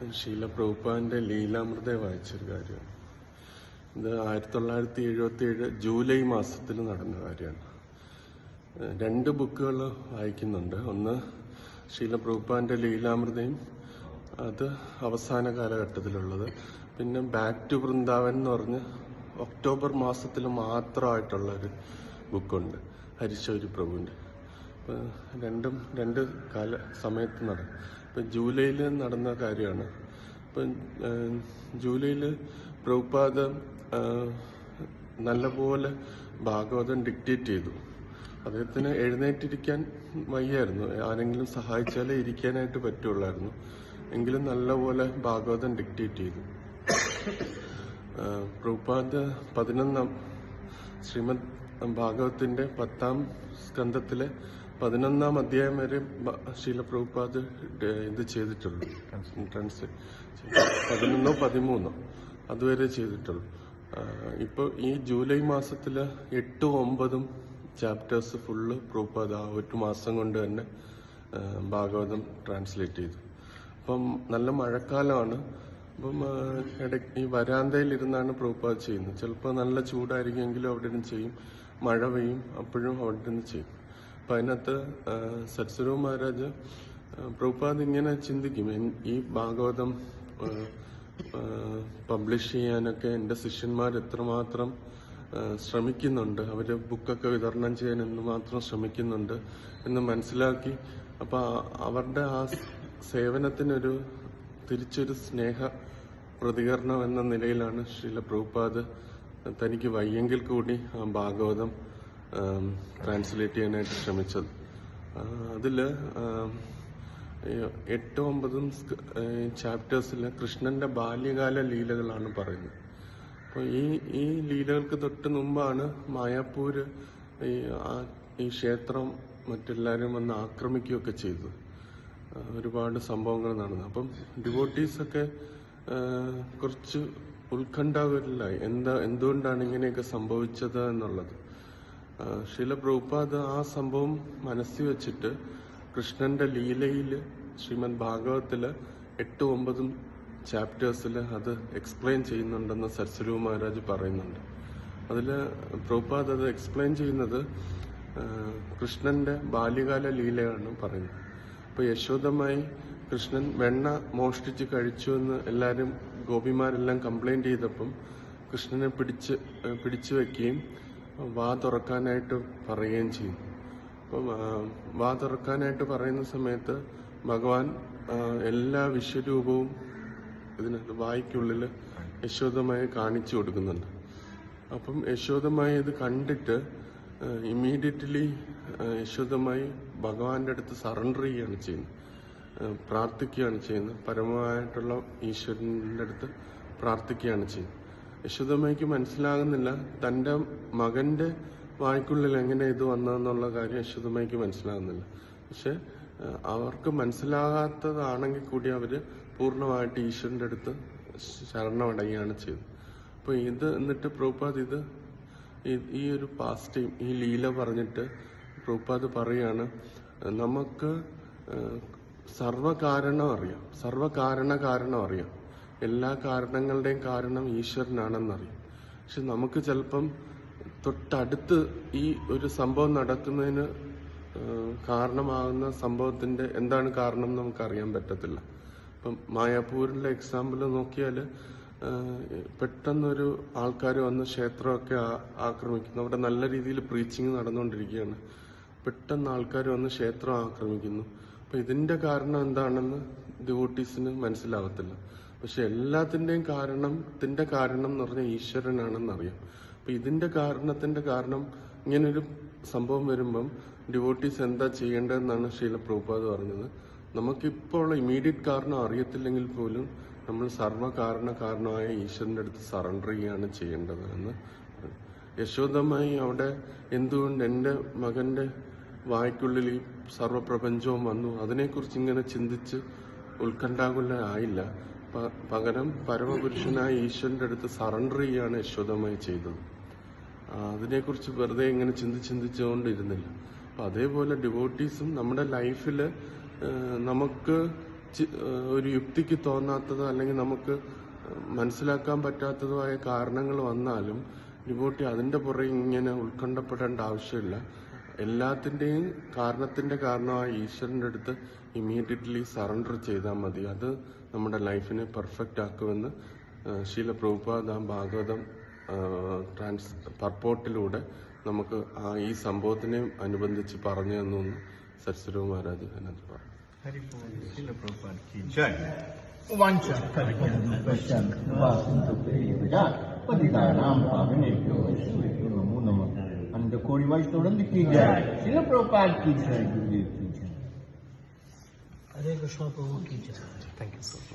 ഷീല പ്രഭുപ്പാന്റെ ലീലാമൃത വായിച്ചൊരു കാര്യമാണ് ഇത് ആയിരത്തി തൊള്ളായിരത്തി എഴുപത്തി ഏഴ് ജൂലൈ മാസത്തിൽ നടന്ന കാര്യമാണ്. രണ്ട് ബുക്കുകൾ വായിക്കുന്നുണ്ട്. ഒന്ന് ശീല പ്രഭുപ്പാന്റെ ലീലാമൃതയും അത് അവസാന കാലഘട്ടത്തിലുള്ളത്. പിന്നെ ബാക്ക് ടു വൃന്ദാവൻ എന്ന് പറഞ്ഞ് ഒക്ടോബർ മാസത്തിൽ മാത്രമായിട്ടുള്ള ഒരു ബുക്കുണ്ട് ഹരിശൗരി പ്രഭുവിന്റെ രണ്ടും രണ്ട് കാല സമയത്ത് നടക്കും ഇപ്പം ജൂലൈയിൽ നടന്ന കാര്യമാണ്. ഇപ്പം ജൂലൈയിൽ പ്രഭുപാദ നല്ലപോലെ ഭാഗവതം ഡിക്റ്റേറ്റ് ചെയ്തു. അദ്ദേഹത്തിന് എഴുന്നേറ്റിരിക്കാൻ വയ്യായിരുന്നു. ആരെങ്കിലും സഹായിച്ചാലേ ഇരിക്കാനായിട്ട് പറ്റുള്ളായിരുന്നു. എങ്കിലും നല്ലപോലെ ഭാഗവതം ഡിക്റ്റേറ്റ് ചെയ്തു. പ്രഭുപാദ് പതിനൊന്നാം ശ്രീമദ് ഭാഗവത്തിന്റെ പത്താം സ്കന്ധത്തിലെ പതിനൊന്നാം അധ്യായം വരെ ശീല പ്രഭുപാദ് ഇത് ചെയ്തിട്ടുള്ളൂ. ട്രാൻസ്ലേറ്റ് പതിനൊന്നോ പതിമൂന്നോ അതുവരെ ചെയ്തിട്ടുള്ളൂ. ഇപ്പോൾ ഈ ജൂലൈ മാസത്തിൽ എട്ടും ഒമ്പതും ചാപ്റ്റേഴ്സ് ഫുള്ള് പ്രഭുപാദ് ആ ഒരു മാസം കൊണ്ട് തന്നെ ഭാഗവതം ട്രാൻസ്ലേറ്റ് ചെയ്തു. അപ്പം നല്ല മഴക്കാലമാണ്. അപ്പം ഇടയ്ക്ക് ഈ വരാന്തയിൽ ഇരുന്നാണ് പ്രഭുപാദ് ചെയ്യുന്നത്. ചിലപ്പോൾ നല്ല ചൂടായിരിക്കുമെങ്കിലും അവിടെ നിന്ന് ചെയ്യും. മഴ പെയ്യും. അപ്പോഴും അവിടെ നിന്ന് ചെയ്യും. അപ്പം അതിനകത്ത് സത്സുരവ് മഹാരാജ് പ്രഭുപാദ് ഇങ്ങനെ ചിന്തിക്കും. ഈ ഭാഗവതം പബ്ലിഷ് ചെയ്യാനൊക്കെ എന്റെ ശിഷ്യന്മാർ എത്രമാത്രം ശ്രമിക്കുന്നുണ്ട്. അവർ ബുക്കൊക്കെ വിതരണം ചെയ്യാൻ എന്തുമാത്രം ശ്രമിക്കുന്നുണ്ട് എന്ന് മനസ്സിലാക്കി. അപ്പൊ അവരുടെ ആ സേവനത്തിനൊരു തിരിച്ചൊരു സ്നേഹ പ്രതികരണം എന്ന നിലയിലാണ് ശ്രീല പ്രഭുപാദ് തനിക്ക് വയ്യെങ്കിൽ കൂടി ആ ഭാഗവതം ട്രാൻസ്ലേറ്റ് ചെയ്യാനായിട്ട് ശ്രമിച്ചത്. അതിൽ എട്ടും ഒമ്പതും ചാപ്റ്റേഴ്സിൽ കൃഷ്ണന്റെ ബാല്യകാല ലീലകളാണ് പറയുന്നത്. അപ്പോൾ ഈ ഈ ലീലകൾക്ക് തൊട്ട് മുമ്പാണ് മായാപ്പൂര് ഈ ഈ ക്ഷേത്രം മറ്റെല്ലാവരും വന്ന് ആക്രമിക്കുകയൊക്കെ ചെയ്തത്. ഒരുപാട് സംഭവങ്ങൾ നടന്നു അപ്പം ഡിവോട്ടീസൊക്കെ കുറച്ച് ഉത്കണ്ഠാകുലായി എന്താ എന്തുകൊണ്ടാണ് ഇങ്ങനെയൊക്കെ സംഭവിച്ചത് എന്നുള്ളത്? ശില പ്രഭുപാദ് ആ സംഭവം മനസ്സിൽ വെച്ചിട്ട് കൃഷ്ണന്റെ ലീലയിൽ ശ്രീമദ് ഭാഗവത്തിൽ എട്ട് ഒമ്പതും ചാപ്റ്റേഴ്സിൽ അത് എക്സ്പ്ലെയിൻ ചെയ്യുന്നുണ്ടെന്ന് സരസ്വരൂ മഹാരാജ് പറയുന്നുണ്ട്. അതിൽ പ്രഭുപാദ് അത് എക്സ്പ്ലെയിൻ ചെയ്യുന്നത് കൃഷ്ണന്റെ ബാല്യകാല ലീലയാണ് പറയുന്നത് അപ്പൊ യശോദമായി കൃഷ്ണൻ വെണ്ണ മോഷ്ടിച്ച് കഴിച്ചു എന്ന് എല്ലാരും ഗോപിമാരെല്ലാം കംപ്ലൈന്റ് ചെയ്തപ്പം കൃഷ്ണനെ പിടിച്ച് പിടിച്ചു വെക്കുകയും വാ തുറക്കാനായിട്ട് പറയുകയും ചെയ്യും. അപ്പം വാ തുറക്കാനായിട്ട് പറയുന്ന സമയത്ത് ഭഗവാൻ എല്ലാ വിശ്വരൂപവും ഇതിനകത്ത് വായിക്കുള്ളിൽ യശോദമായി കാണിച്ചു കൊടുക്കുന്നുണ്ട്. അപ്പം യശോദമായി ഇത് കണ്ടിട്ട് ഇമ്മീഡിയറ്റ്ലി യശോദമായി ഭഗവാന്റെ അടുത്ത് സറണ്ടർ ചെയ്യുകയാണ് ചെയ്യുന്നത്. പ്രാർത്ഥിക്കുകയാണ് ചെയ്യുന്നത്. പരമമായിട്ടുള്ള ഈശ്വരന്റെ അടുത്ത് പ്രാർത്ഥിക്കുകയാണ് ചെയ്യുന്നത്. യശോദമ്മയ്ക്ക് മനസ്സിലാകുന്നില്ല. തന്റെ മകന്റെ വായ്ക്കുള്ളിൽ എങ്ങനെ ഇത് വന്നതെന്നുള്ള കാര്യം യശോദമ്മയ്ക്ക് മനസ്സിലാകുന്നില്ല. പക്ഷെ അവർക്ക് മനസ്സിലാകാത്തതാണെങ്കിൽ കൂടി അവർ പൂർണമായിട്ട് ഈശ്വരന്റെ അടുത്ത് ശരണമടയുകയാണ് ചെയ്തത്. അപ്പൊ ഇത് എന്നിട്ട് പ്രഭുപാദ് ഇത് ഈ- ഒരു പാസ്റ്റ് ഈ ലീല പറഞ്ഞിട്ട് പ്രഭുപാദ് പറയാണ് നമുക്ക് സർവകാരണം അറിയാം സർവകാരണ കാരണം അറിയാം എല്ലാ കാരണങ്ങളുടെയും കാരണം ഈശ്വരനാണെന്നറിയും. പക്ഷെ നമുക്ക് ചിലപ്പം തൊട്ടടുത്ത് ഈ ഒരു സംഭവം നടക്കുന്നതിന് കാരണമാകുന്ന സംഭവത്തിന്റെ എന്താണ് കാരണം നമുക്ക് അറിയാൻ പറ്റത്തില്ല. ഇപ്പം മായാപൂരിലെ എക്സാമ്പിൾ നോക്കിയാൽ പെട്ടെന്നൊരു ആൾക്കാർ വന്ന് ക്ഷേത്രമൊക്കെ ആക്രമിക്കുന്നു. അവിടെ നല്ല രീതിയിൽ പ്രീച്ചിങ് നടന്നുകൊണ്ടിരിക്കുകയാണ്. പെട്ടെന്ന് ആൾക്കാർ വന്ന് ക്ഷേത്രം ആക്രമിക്കുന്നു. അപ്പൊ ഇതിന്റെ കാരണം എന്താണെന്ന് ഡിവോട്ടീസിന് മനസ്സിലാവത്തില്ല. പക്ഷെ എല്ലാത്തിന്റെയും കാരണത്തിന്റെ കാരണം എന്ന് പറഞ്ഞാൽ ഈശ്വരനാണെന്നറിയാം. അപ്പൊ ഇതിന്റെ കാരണത്തിന്റെ കാരണം ഇങ്ങനൊരു സംഭവം വരുമ്പം ഡിവോട്ടീസ് എന്താ ചെയ്യേണ്ടതെന്നാണ് ശീല പ്രഭുപാദ് പറഞ്ഞത്. നമുക്കിപ്പോൾ ഉള്ള ഇമീഡിയറ്റ് കാരണം അറിയത്തില്ലെങ്കിൽ പോലും നമ്മൾ സർവകാരണ കാരണമായ ഈശ്വരന്റെ അടുത്ത് സറണ്ടർ ചെയ്യുകയാണ് ചെയ്യേണ്ടത് എന്ന്. യശോദമായി അവിടെ എന്തുകൊണ്ട് എന്റെ മകന്റെ വായ്ക്കുള്ളിൽ ഈ സർവപ്രപഞ്ചവും വന്നു? അതിനെക്കുറിച്ച് ഇങ്ങനെ ചിന്തിച്ച് ഉത്കണ്ഠാകുല ആയില്ല പ- പകരം പരമപുരുഷനായ ഈശ്വരന്റെ അടുത്ത് സറണ്ടർ ചെയ്യുകയാണ് യശോദമായി ചെയ്തത്. അതിനെക്കുറിച്ച് വെറുതെ ഇങ്ങനെ ചിന്തിച്ച് ചിന്തിച്ചുകൊണ്ടിരുന്നില്ല. അപ്പൊ അതേപോലെ ഡിവോട്ടീസും നമ്മുടെ ലൈഫിൽ നമുക്ക് ഒരു യുക്തിക്ക് തോന്നാത്തതോ അല്ലെങ്കിൽ നമുക്ക് മനസ്സിലാക്കാൻ പറ്റാത്തതോ ആയ കാരണങ്ങൾ വന്നാലും ഡിവോട്ടി അതിന്റെ പുറകെ ഇങ്ങനെ ഉത്കണ്ഠപ്പെടേണ്ട ആവശ്യമില്ല. എല്ലാത്തിന്റെയും കാരണത്തിന്റെ കാരണമായി ഈശ്വരന്റെ അടുത്ത് ഇമ്മീഡിയറ്റ്ലി സറണ്ടർ ചെയ്താൽ മതി. അത് നമ്മുടെ ലൈഫിനെ പെർഫെക്റ്റ് ആക്കുമെന്ന് ശീല പ്രഭുപാദ് ഭാഗവതം ട്രാൻസ് പർപ്പോട്ടിലൂടെ നമുക്ക് ആ ഈ സംഭവത്തിനെയും അനുബന്ധിച്ച് പറഞ്ഞു തന്നു സത്സരവ് മഹാരാജ് അനന്ത് പറഞ്ഞു. அந்த கோடி வாழ்த்தோட கீழே சில பிரபாட் Hare Krishna Prabhu Thank you, so for